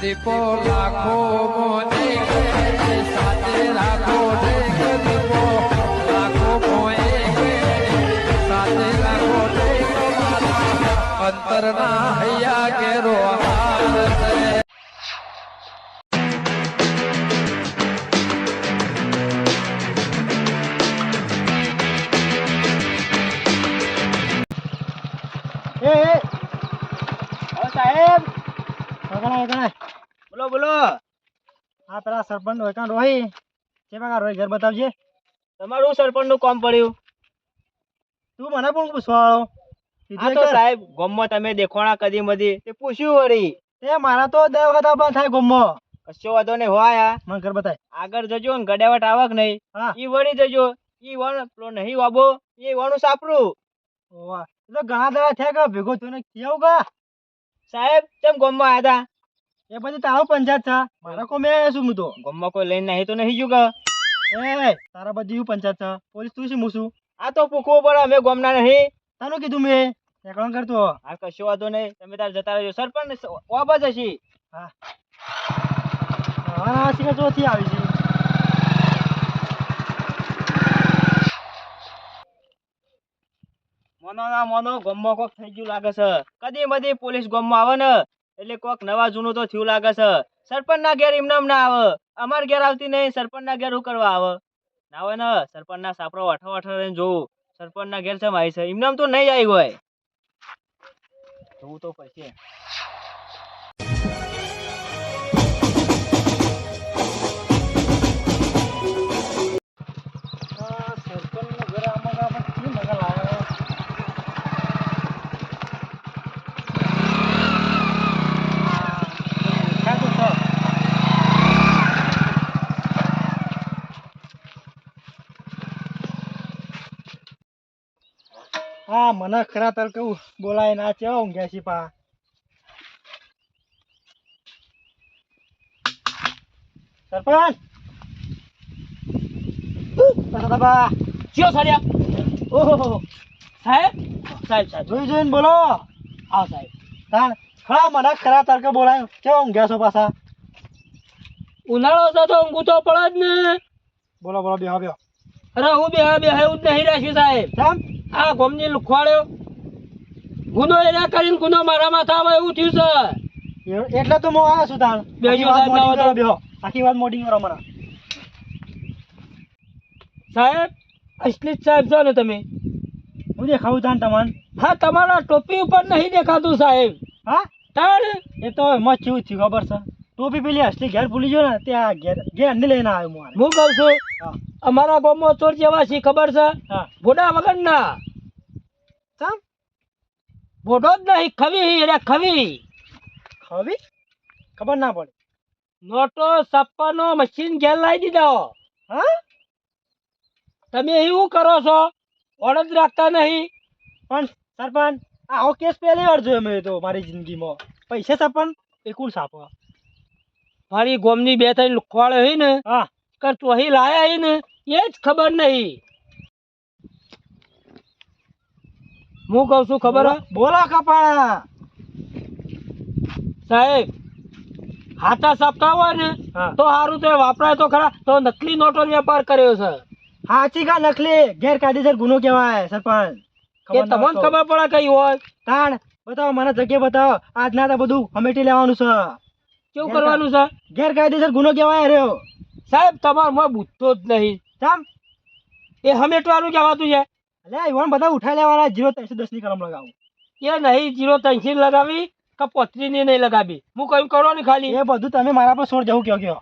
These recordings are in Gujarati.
દીપો લાખો મોને સાથે રાખો ઢેક દીપો લાખો મોએ સાથે રાખો ઢેક અંતરના હૈયા કેરો હાર છે એ એ ઓ સાહેબ વગણા વગણા બોલો બોલો. આ પેલા સરપંચ હોય કાં રોહી. જે પાકા રોહી ઘર બતાવજે. તમારું સરપંચનું કામ પડ્યું? તું મને પણ પૂછવાળો આ તો સાહેબ ગમમાં તમે દેખોણા કદી મધી. તે પૂછ્યું વળી. તે મારા તો દર વખત બંધ થાય ગમો. કશો વાંધો નહીં હોય આ મને ઘર બતાય. આગળ જજો ને ગડાવટ આવક નહીં. હા. ઈ વળી જજો. ઈ વણ પેલો નહીં વાબો. એ વણું સાપરું. વાહ એ તો ઘણા દવા થયા કે ભેગો થઈને કેવું કા સાહેબ કેમ ગમમાં આવ્યા એ પછી તારો પંચાયત છે. મારા કો મેં શું હું તો? ગમમાં કોઈ લઈને નહીં તો નહીં જુગ એ તારા બધી એવું પંચાયત છે. પોલીસ તું શું મૂસું આ તો પૂછવું પડે અમે ગમના નહીં. તાનું કીધું મેં. એકલો કરતો આ કશો વાંધો નહીં. તમે તાર જતા રહેજો. સરપંચ વાપસ જશી હા. હા શીખર ચોથી આવી છે. મોનો ના મોનો ગમમાં કોક થઈ ગયું લાગે છે. કદી બધી પોલીસ ગમમાં આવે ને. એટલે કોક નવા જૂનું તો થયું લાગે છે. સરપંચ ના ઘેર એમનામ ના આવે. અમાર ઘેર આવતી નહીં સરપંચ ના ઘેર હું કરવા આવે? ના આવે ને સરપંચ ના સાપરો અઠો અઠો રહીને જોવું સરપંચ ના ઘેર છે મારી છે એમનામ તો નહીં આવી હોય. જોવું તો પછી. મને ખરા તર કહું બોલાય ના ચેવા ઊંઘ્યા છે પા. સરપંચ! બા ચિયો સાડ્યા ઓહો. સાહેબ? સાહેબ સાહેબ. જોઈ જોઈને બોલો. આવો સાહેબ. તાણ ખરા મને ખરા તરકે બોલાય. કેવા ઊંઘ્યા છો પાછા? ઉનાળો છે તો ઊંઘું તો પડે જ ને. બોલો બોલો બેહો બેહો. અરે હું બે બે એવું જ નહીં રાખ્યું સાહેબ. કેમ આ ગોમની લુખવાડ્યો ગુનો એના કરીને ગુનો મારા માથા આવે એવું થયું છે. એટલે તો હું આ છું તાણ બેહજો આખી વાત મોડી કરો બેહો. આખી વાત મોડી કરો મને સાહેબ અશ્લિત સાહેબ છો ને તમે? હું દેખાવું તાણ તમને? હા તમારા ટોપી ઉપર નહીં દેખાતું સાહેબ. હા? તાણ? એ તો એમાં કેવું થયું ખબર છે. ટોપી પેલી અસલી ઘેર ભૂલી ગયો ને ત્યાં ઘેર ઘેર ને લઈને આવ્યો હું. કહું છું અમારા ગામમાં ચોર જેવા છે ખબર છે? ભોડા વગર ના ભોડો જ નહીં ખવી એટલે ખવી. ખવી? ખબર ના પડે. નોટો સપ્પાનો મશીન ઘેર લાવી દીધો. હા? તમે એવું કરો છો ઓળખ રાખતા નહીં. પણ સરપંચ આવો કેસ પહેલી વાર જોયો મેં તો મારી જિંદગીમાં. પૈસા સરપંચ એ કોણ સાપો મારી ગોમની બે ત્રણ લુખવાડે હોય ને હા. કર અહીં લાયા હોય ને એ જ ખબર નહીં. હું કહું છું ખબર? બોલો. કપાળા. સાહેબ હાથા સાપતા હોય ને તો સારું તો વાપરાય તો ખરા તો નકલી નોટો વેપાર કર્યો છે. હાચી કા નકલી? ગેરકાયદેસર ગુનો કહેવાય સરપંચ. એ તમને ખબર પડે કઈ હોય? તાણ બતાવો મને જગ્યા બતાવો. આજ ના તો બધું હમેટી લેવાનું છે. કેવું કરવાનું છે? ગેરકાયદેસર ગુનો કહેવાય રહ્યો. સાહેબ તમારો માં બુદ્ધો જ નહીં. સામ એ હમેટવાનું કહેવાતું છે. અલે ઈવન બધા ઉઠાઈ લેવાના જીરો ત્રણસો દસની કલમ લગાવું. એ નહીં જીરો ત્રણસી લગાવી કે પોતરીની નહીં લગાવી? હું કયું કરો ને ખાલી? એ બધું તમે મારા પર છોડ જવું કયો કયો.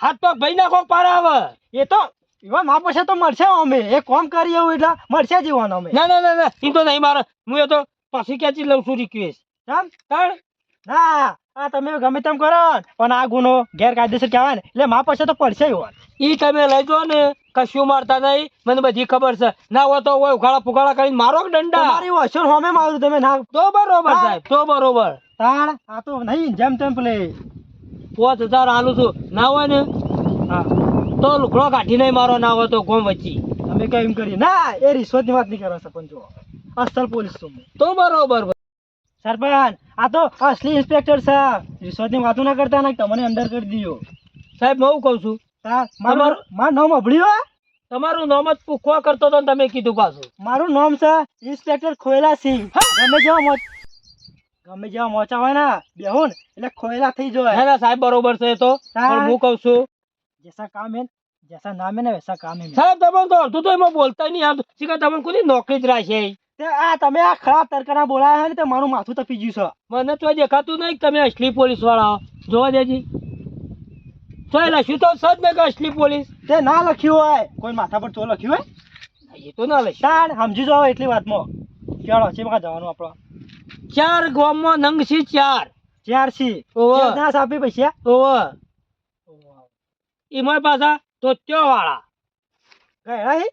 હાથ પગ ભાઈ નાખો પારા આવે એ તો ઈવન મા પાસે તો મળશે અમે. એ કોમ કરી એવું એટલે મળશે જીવન અમે. ના ના ના ના એમ તો નહીં મારે. હું એ તો પાછી ક્યાંથી લઉં છું રિક્વેસ્ટ ચમ તાણ? ના આ તમે ગમે તેમ કરો ને, પણ આ ગુનો ગેરકાયદેસર કહેવાય ને. એટલે મા પાસે તો પડશે ઈવન ઈ તમે લઈ જો ને. કશું મારતા નહીં? મને બધી ખબર છે. ના હોય તો હોય ઉઘાડા ફુગાડા કરીને મારો દંડા? તમારી વસૂલ હોમે મારું તમે ના તો બરોબર સાહેબ તો બરોબર. તાણ આ તો નહીં જેમ તેમ પેલે. પાંચ હજાર આલું છું. ના હોય ને? હા. તો લુકડો કાઢી નહીં મારો ના હોય તો ગોમ વચ્ચી. અમે કઈ એમ કરીએ. ના એ રિશ્વતની વાત નહીં કરો સરપંચ જો અસલ પોલીસ છું તો બરોબર. સરપંચ આ તો અસલી ઇન્સ્પેક્ટર છે. રિશ્વતની વાતો ના કરતા ને તમને અંદર કરી દીધો સાહેબ હું કહું છું મારું મારું નામ અભળ્યું તમારું નામ જ પૂછવા કરતો હતો તમે કીધું પાછું. મારું નામ છે ઇન્સ્પેક્ટર ખોયલા સિંહ. ગમે જેવા મોચ ગમે જેવા મોચા હોય ને બેહુન એટલે ખોયલા થઈ હે જાય. ને સાહેબ બરોબર છે તો. પણ હું કહું છું જેસા કામ હે જેસા નામ હે ને વૈસા કામ હે સાહેબ તમે તો અડધું તો એમાં બોલતા નહીં. આવતું શીખા તમે કોઈ નોકરી જ રાખે? તે આ તમે આ ખરાબ તરકાના બોલાયા ને તે મારું માથું તપી ગયું છે. મને તો દેખાતું નહીં તમે અસલી પોલીસવાળા જોવા દેજી. તો એ લખ્યું તો ને કે અસલી પોલીસ તે ના લખ્યું હોય. કોઈ માથા પર તો લખ્યું હોય? એ તો ના લખ્યું. તાણ સમજી જાઓ એટલી વાતમાં. ચાલો બકા જવાનું આપણો. ચાર ગોમમાં નંગ છે ચાર. ચાર સી ઓવે. દાસ આપી પૈસા ઓવે. એમાં પાછા ધોત્યો વાળા ગયા હે?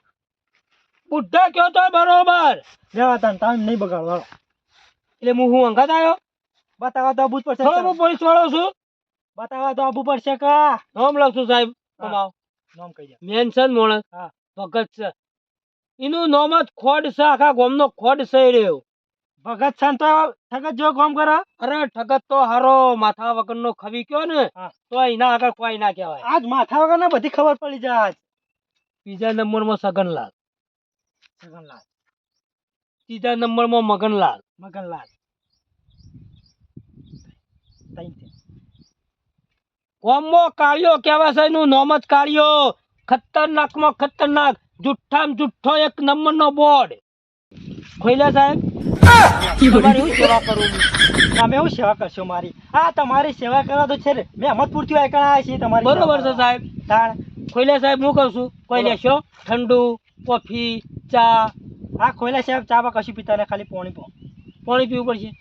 બુઢા કયો તો બરોબર. લેવા તાન ટાઈમ નહીં બગાડવાનો એટલે હું હું અંગાત આવ્યો? બતાવવા તો ભૂત પર પડશે હું પોલીસ વાળો છું? બતાવવા તો આબુ પડશે કે નામ લખશું સાહેબ. કમાવ નામ કહી દે. મેન્શન મોણસ. હા. ભગત છે. એનું નામ જ ખોડ છે. આખા ગામનો ખોડ છે રહ્યો. ભગત છે તો ઠગત જો કામ કરે. અરે ઠગત તો હારો માથા વગરનો ખવી કયો ને. તો એના આગળ કોઈ ના કહેવાય. આજ માથા વગર ને બધી ખબર પડી જાય આજ. બીજા નંબરમાં સગનલાલ. સગનલાલ. ત્રીજા નંબરમાં મગનલાલ. મગનલાલ. ગામમાં કાળિયો કહેવાય છે એનું નોમ જ કાળિયો. ખતરનાકમાં ખતરનાક જુઠ્ઠામ જુઠ્ઠો એક નંબરનો બોર્ડ. ખોઈલા સાહેબ. તમારી હું સેવા કરું? છું? તમે હું સેવા કરશો મારી? આ તમારી સેવા કરવા તો છે ને મેં હમત પૂરતી આવ્યા છીએ તમારી બરોબર છે સાહેબ. તાણ. ખોઈલા સાહેબ હું કહું છું? કોઈ લેશો? ઠંડુ કોફી ચા. આ ખોઈલા સાહેબ ચા બા કશું પીતા ને ખાલી પાણી પાણી પીવું પડશે.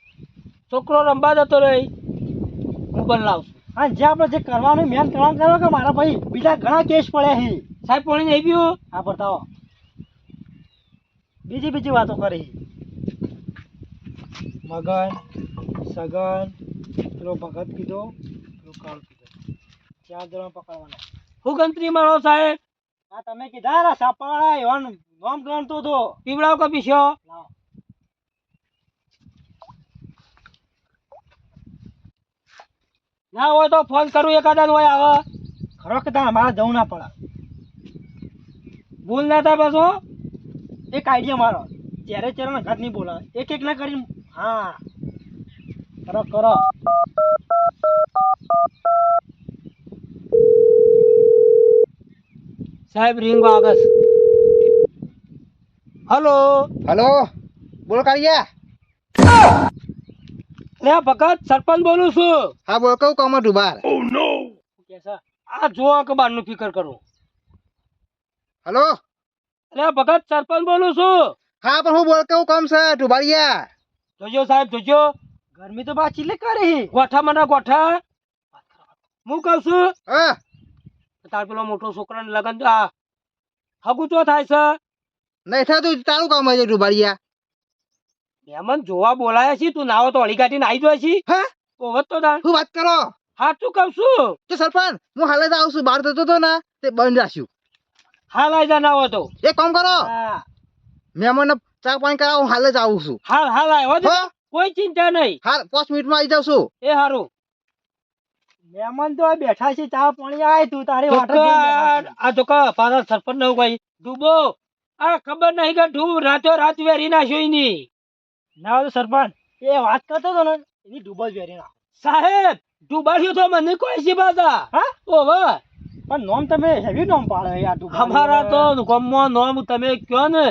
છોકરો રંબા જતો રહી. હું બનાવું હા જે આપણે જે કરવાનું મેન કરવાનું કરો કે મારા ભાઈ બીજા ઘણા કેસ પડ્યા છે. સાહેબ પાણી નહીં પીવું હા બતાવો. બીજી બીજી વાતો કરી. મગન સગન પેલો ભગત કીધો પેલો કાળ કીધો. ચાર જણા પકડવાના. હું ગંત્રી મારો સાહેબ? આ તમે કીધા સાપાળા એવા નામ ગણતો હતો. પીવડાવ કે પીશો લાવો. ના હોય તો ફોન કરું એકાદા હોય આવે. ખરો કે ત્યાં અમારે જવું ના પડે. ભૂલ ના થાય પાછો. એક આઈડિયા મારો. ત્યારે ત્યારે ઘર નહીં બોલાવે. એક એક ના કરી હા. કરો કરો. સાહેબ રિંગ વાગસ. હલો હલો બોલ કાળિયા. લે ભગત સરપંચ બોલું છું. હા બોલ કઉ કામ હતું ઓ નો આ જો કે બારનું ફિકર કરો. હેલો? લે ભગત સરપંચ બોલું છું. હા પણ હું બોલ કઉ કામ છે ઢુબારિયા જોજો સાહેબ જોજો. ગરમી તો બા ચીલે કરી ગોઠા મને ગોઠા. હું કહું છું હા. તાર પેલો મોટો છોકરાને લગન આ હગુ ચો થાય છે. નહીં થતું તારું કામ છે ઢુબારિયા મહેમાન જોવા બોલાયા છે તું નાવો તો હળી કાઢીને આવી જાય છે હા કોવત તો તાણ શું વાત કરો? સાચું કહું છું? તો સરપંચ હું હાલે આવું છું બહાર જતો તો ના તે બંધ રાખ્યું હાલ આવી જા નાવો તો. એ કામ કરો. હા. ચા પાણી કરાવો હું હાલે જ આવું છું. હાલ હાલ આવ્યો છે કોઈ ચિંતા નહીં. હાલ પાંચ મિનિટમાં આવી જાઉં છું. એ સારું મહેમાન તો બેઠા છે ચા પાણી આય તું તારી વાટ. આ તો કા પાછા સરપંચ ને કઈ ડૂબો આ ખબર નહીં કે ડૂબ રાતો રાત વેરી નાખ્યો એની ના તો સરપંચ એ વાત કરતો હતો ને એની ડૂબલ વેરી નાખો. સાહેબ ડૂબાડ્યો તો મને કોઈ છે પાછા હા? ઓવે પણ નોમ તમે હેવી નોમ પાડે યાર ડૂબો અમારા તો ગમમાં નોમ તમે કયો ને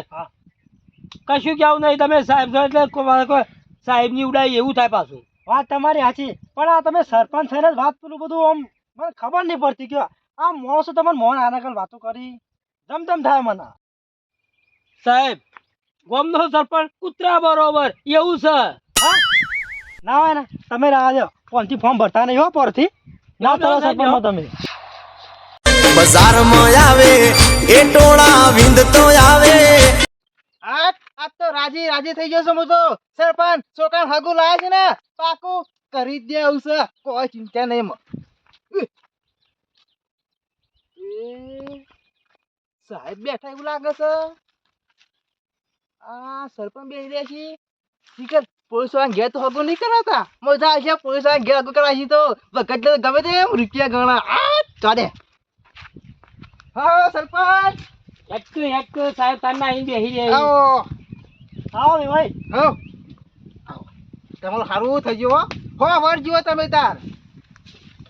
કશું કેવું નહીં તમે સાહેબ છો એટલે સાહેબની ઉડાઈ એવું થાય પાછું. વાત તમારી સાચી પણ આ તમે સરપંચ થઈને જ વાત પેલું બધું આમ મને ખબર નહીં પડતી કે આ માણસો તમને મોહન આના કલ વાતો કરી. જમતમ થાય મને. સાહેબ ગામનો સરપંચ કૂતરા બરોબર એવું છે. હા? ના હોય ને તમે રાહ દો ફોનથી ફોર્મ ભરતા નહીં હો પરથી. ના કરો સરપંચમાં તમે. બજારમાં આવે એ ટોળા વિંદતો આવે. આ આજ તો રાજી રાજી થઈ ગયો છું હું તો. સરપંચ છોકરા હગુ લાય છે ને પાકું કરી દે આવું છે. કોઈ ચિંતા નહીં મ- સાહેબ બેઠા એવું લાગે છે. આ સરપંચ બેસી રહ્યા પોલીસવાળા ઘેર તો હગો નહીં કરાતા. મજા પોલીસવાળા ઘેર હગો કરાવી તો વખત ગમે તે એમ રૂપિયા ગણા. આ ચાલે હા સરપંચ. એક સાહેબ તારના અહીં આવો આવો ભાઈ. આવો. તમારું સારું થઈ ગયું હો. હો વર જીવો તમે તાર.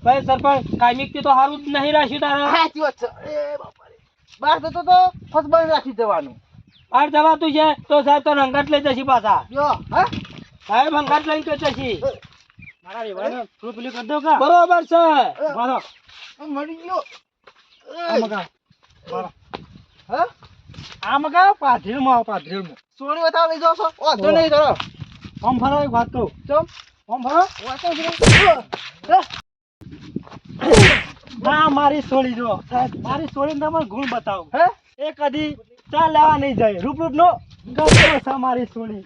ભાઈ સરપંચ કાયમિક તો સારું જ નહીં રાખ્યું તારે. હા જીવો છો. એ બાપા બહાર જતો તો ફસ બંધ રાખી દેવાનું. બહાર જવાતું છે તો સાહેબ તો રંગત લઈ જશી પાછા. જો હા? સાહેબ રંગત લઈને તો જશી. મારા રેવાને પ્રૂફ પેલું કરી દો કા? બરોબર છે. મારો મરી ગયો. આ મારો હા? આ મગાવમાં આવો માં સોની બતાવ લઈ જાવ છો. વાંધો નહીં કરો. ફોર્મ ફરો એક વાત કહું. ચમ? ફોર્મ ભરો. વાંચો છો ના મારી સોળી જો. સાહેબ મારી સોળી તમારે ગુણ બતાવો. હે? એ કદી ચા લેવા નહીં જાય. રૂપ રૂપ નો. છે મારી સોની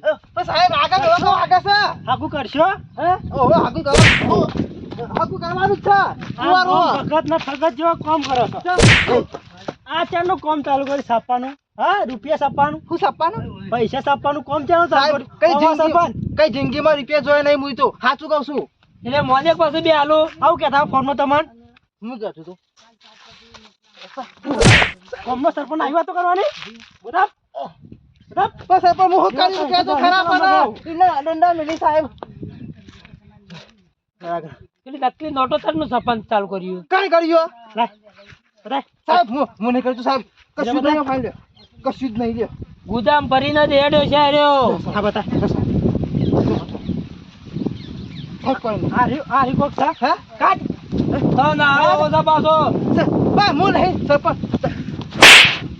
સાહેબ આગળ કરો તો આગળ છે. આગું કરશો? હે? ઓહો કરો ઓ, કરવાનું છે. ભગત ને ફગત જેવો કામ કરો છો. આ ચારનું કામ ચાલુ કરી છાપવાનું. હા રૂપિયા છાપવાનું. શું છાપવાનું? પૈસા છાપવાનું કામ ચાલુ ચાલુ. કઈ જિંદગી કઈ જિંદગીમાં રૂપિયા જોયા નહીં મુઈ તો? સાચું કહું છું. એટલે મને પાસે બે હાલો આવું કેતા ફોનમાં તમને હું કહેતો હતો. ફોનમાં સરપંચ આવ્યા તો કરવાની? બધા? સાહેબ પણ હું કરી રૂપિયા તો ખરા પણ એને દંડા મિલી સાહેબ. પેલી નકલી નોટો તારનું સરપંચ ચાલુ કર્યું? કઈ કર્યું? સાહેબ હું હું નહીં કર્યું સાહેબ. કશું જ નહીં ફાઈલ કશું જ નહીં લ્યો. ગુદામ ભરીને જ હેડ્યો છે રહ્યો હા બતા. સાહેબ કોઈ નહીં આ રહ્યું આ રહ્યું કોક છે? હે? કાઢ. તો ના આવો પાછો બા, હું નહીં સરપંચ.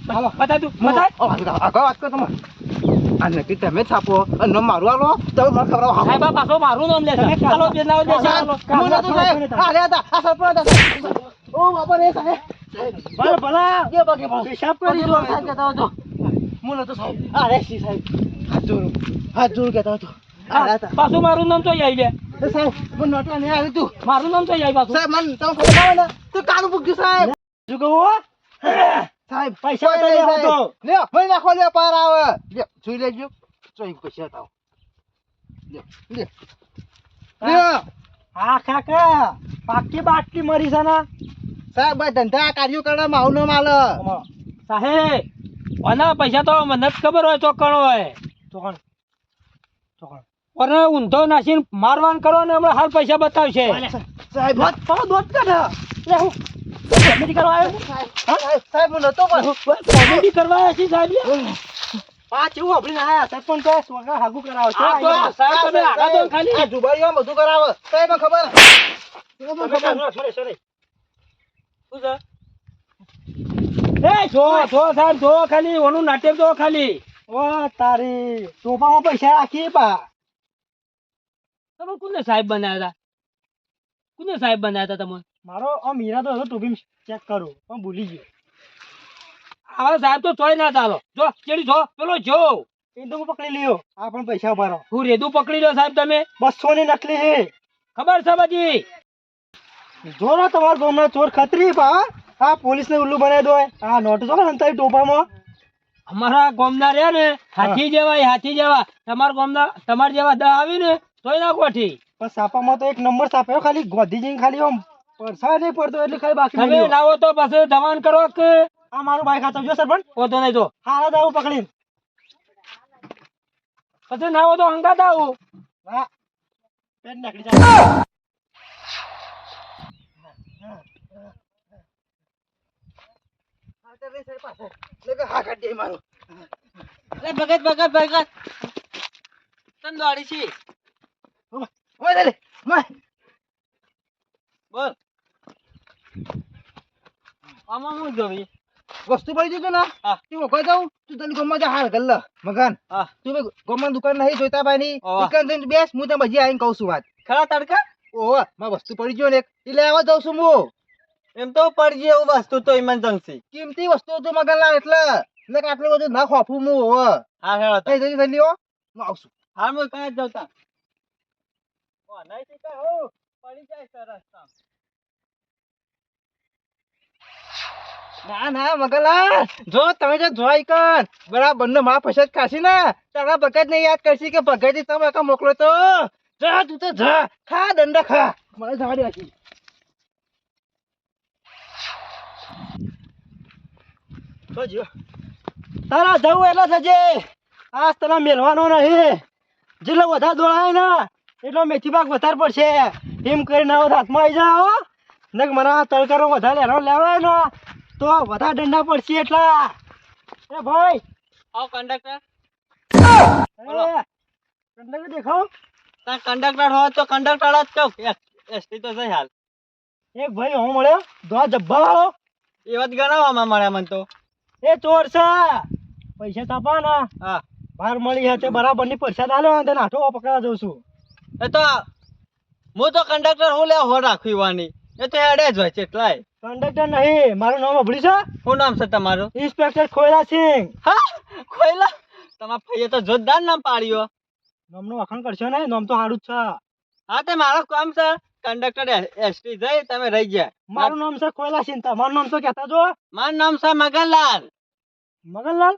હાલો. બતા તું હું- બતા ઓ, આગળ વાત કરો તમે આ નક્કી તમે છાપો અને નામ મારું આલો તો મને ખબર. સાહેબ આ પાછો મારું નામ લે ચાલો બે લાવો બે સાહેબ, ચાલો હું નતું સાહેબ. આ રહ્યા આ સરપંચ ઓ બાપા રે સાહેબ. ભલે ભલા. કે બાકી ભાવ. કરી દો સાહેબ કહેતા હતો. હું નતો સાહેબ. આ રે સી સાહેબ. હાથ જોડું. હાથ જોડું કહેતા હતો આ રહ્યા હતા. પાછું મારું નામ તો આવી લે. સાહેબ મને નહોતું નહીં આવ્યું તું. મારું નામ તો આવી પાછું. સાહેબ મને તમે ખબર ના હોય કાનું પૂછ્યું સાહેબ? શું કહું સાહેબ પૈસા તો લેવો. તો. લ્યો મને નાખો લ્યો પાર આવે. લ્યો જોઈ લેજો. ચોઈ પૈસા હતા લ્યો લ્યો. લ્યો. હા કાકા પાકી બાટલી મરી છે ને. સાહેબ ધંધા કાર્યો કરવામાં આવું ન માલે સાહેબ આના પૈસા તો મને ખબર હોય ચોકણ હોય. ચોકણ ચોકણ અને ઊંધો નાસીને મારવાન કરો ને હમણાં હાલ પૈસા બતાવશે. સાહેબ દોત દોત કાઢ લે હું કોમેડી કરવા આવ્યો છું? સાહેબ સાહેબ હું નતો પણ કોમેડી કરવા આવ્યા છીએ સાહેબ? લે. પાંચ એવું આપડીને આયા? તો સ્વગા હાગુ કરાવો છો. આ તો સાહેબ તમે આગળ દો ખાલી. આ જુબારીઓ બધું કરાવે. સાહેબ ખબર? ખબર? સોરી સોરી શું છે? એ જો જો સાહેબ જો ખાલી ઓનું નાટક જો ખાલી. ઓ તારી ટોપામાં પૈસા રાખી પા તમે કોને સાહેબ બનાવ્યા હતા? કોને સાહેબ બનાવ્યા હતા તમે? મારો આમ ઈરાદો તો હતો ટોપી ચેક કરું. પણ ભૂલી ગયો. આવા સાહેબ તો તોય ના ચાલો. જો ચેડી જો પેલો જો. એ તો પકડી લ્યો. આ પણ પૈસા ઊભા હું રેદું પકડી લો સાહેબ તમે. બસો ની નકલી છે ખબર છે બધી. જો ને તમારા ગામના ચોર ખતરી પા. આ પોલીસ ને ઉલ્લુ બનાવી દો આ નોટ જો ને અંતાઈ ટોપામાં. અમારા ગામના રહ્યા ને હાથી જેવા હાથી જેવા. તમારા ગામના તમારા જેવા દા આવી ને તોય ના કોઠી પણ સાપામાં તો એક નંબર સાપ્યો ખાલી ગોધીજી ખાલી આમ પરસા નહીં પડતો એટલે ખાલી બાકી તમે લાવો તો પછી દવાન કરો કે આ મારું બાઈક હાથો જો સરપંચ. પોતો નહીં તો. હારા દાવું પકડી પછી નાવો તો હંગાત આવું. વાહ. પેન નીકળી જાય. હા કાઢી દે મારું. ભગત ભગત ભગત. તન દોડી છી. બોલ. આમાં હું જોવી વસ્તુ પડી જજો ને? તું કોઈ જાઉં તું તને ગમવા જા હાલ ગલ્લ મગન તું ભાઈ ગમન દુકાન નહીં જોઈતા ભાઈ ની. દુકાન જઈને બેસ હું તને બજી આવીને કહું છું વાત. ખરા તડકા? ઓહો માં વસ્તુ પડી ગયો ને એ લેવા જાઉં છું હું. એમ તો પડી જાય એવું વસ્તુ તો ઇમરજન્સી કિંમતી વસ્તુ તું મગન લાવ એટલે. એટલે આટલું બધું ના ખોફું હું હોવ હા હેળો તો. કઈ જઈ જલ્દી હો. હું આવશું હાલ હું કઈ ઓ નહીં શીખાય હો પડી જાય સરસ તારા ભગત મોકલો તો. તારા જવું એટલે થજે. આજ તને મેલવાનો નહીં. જેટલો વધારે દોડાય ને, એટલો મેથી પાક વધારે પડશે. એમ કરીને હાથમાં આવી જાઓ ને મને તડકારો વધારે લેવાનો લેવાય ને. તો વધારે દંડા પડશે એટલા. એ ભાઈ. આવ કંડક્ટર એ, કંડક્ટર દેખાવ. તા કંડક્ટર હો તો કંડક્ટર જ કહું. એસટી તો સહી હાલ. એ ભાઈ હું મળ્યો? દો જબ્બા વાળો? એવા જ ગણાવવામાં મળ્યા મને તો. એ ચોર છે. પૈસા તાપાના હા. બહાર મળી હતી બરાબરની પૈસા આલ્યો ને આઠો પકડા જઉં છું. એ તો હું તો કંડક્ટર હું લે હો રાખવી વાની એ તો હેડે જ હોય છે એટલાય કંડક્ટર નહીં મારું નામ અભળી છે? શું નામ છે તમારું? ઇન્સ્પેક્ટર ખોયલા સિંહ. હા ખોયલા? તમારા ભાઈએ તો જોરદાર નામ પાડ્યો. નામનું વખાણ કરશો ને નામ તો સારું જ છે. હા તે મારો કામ છે કંડક્ટર એસટી જઈ તમે રહી ગયા. મારું નામ છે ખોયલા સિંહ તમારું નામ તો કહેતા જો મારું નામ છે મગનલાલ. મગનલાલ?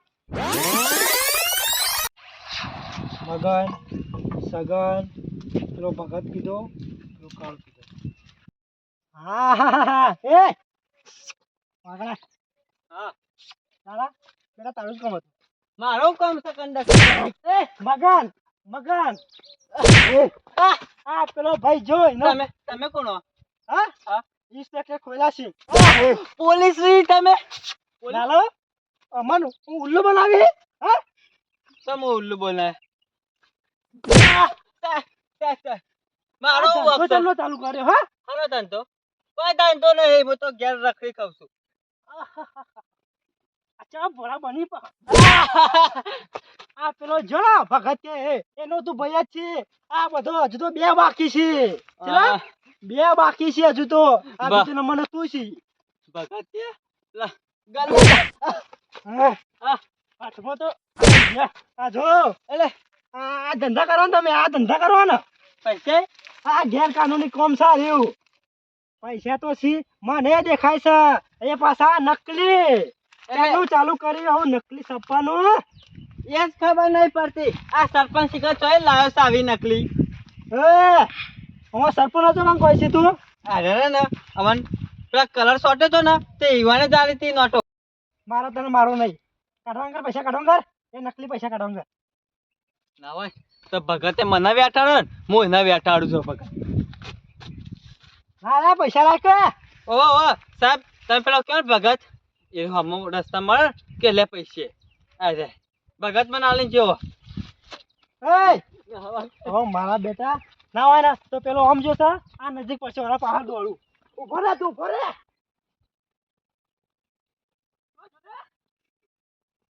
મગન સગન પેલો ભગત કીધો પેલો કાળ કીધો હા હા હા હા. એ! વાગડા હા. લાલા બેટા તારું કામ હતું. મારું કામ છે કંડક્ટર. એ મગન મગન. આ આ પેલો ભાઈ જોઈ તમે તમે કોણ હો? હા? હા? ઇન્સ્પેક્ટર ખોયલા સિંહ પોલીસ રી તમે. લાલો અમન હું ઉલ્લુ બનાવી? હા? તમે ઉલ્લુ બોલાય આ, મારો વખત. ચાલુ કર્યો હા? ખરો ધંધો? કોઈ ધંધો નહીં હું તો ઘેર રખડી છું. અચ્છા ભોળા બની આ પેલો જો ભગત કે એનો તું ભાઈ જ છે. આ બધો હજુ તો બે બાકી છે. બે બાકી છે હજુ તો. આ બા. મને તું છે. ભગત હાથમાં તો આ જો એટલે આ ધંધા કરો ને તમે આ ધંધા કરો ને. પૈસે? આ ગેરકાનૂની કોમ રહ્યું પૈસા તો સી મને દેખાય છે. એ પાછા નકલી. ચાલુ ચાલુ કરી હું નકલી સપ્પાનું એ જ ખબર નહીં પડતી. આ સરપંચ શિખર ચોય લાવ્યો છે આવી નકલી. એ હું સરપંચ હતો કામ છે તું. અરે રે ને અમન પેલા કલર સોટે તો ને તે ઈવાને જાણી હતી નોટો. મારો તને મારો નહીં કાઢવા કર પૈસા કાઢવા કર એ નકલી પૈસા કાઢવા કર ના હોય તો ભગતે મને બેઠાડો ને હું એને બેઠાડું છું ભગત. ના પૈસા રાખ? ઓ ઓ સાહેબ તમે પેલો કેવો ભગત? એ હમ રસ્તા મળે કે લે પૈસે? અરે ભગત મને આલી જેવો ઓ મારા બેટા ના હોય ને તો પેલો આમ જોતા આ નજીક પછી વાળા પહાડ દોડું. ઊભો રે તું ઊભો રે!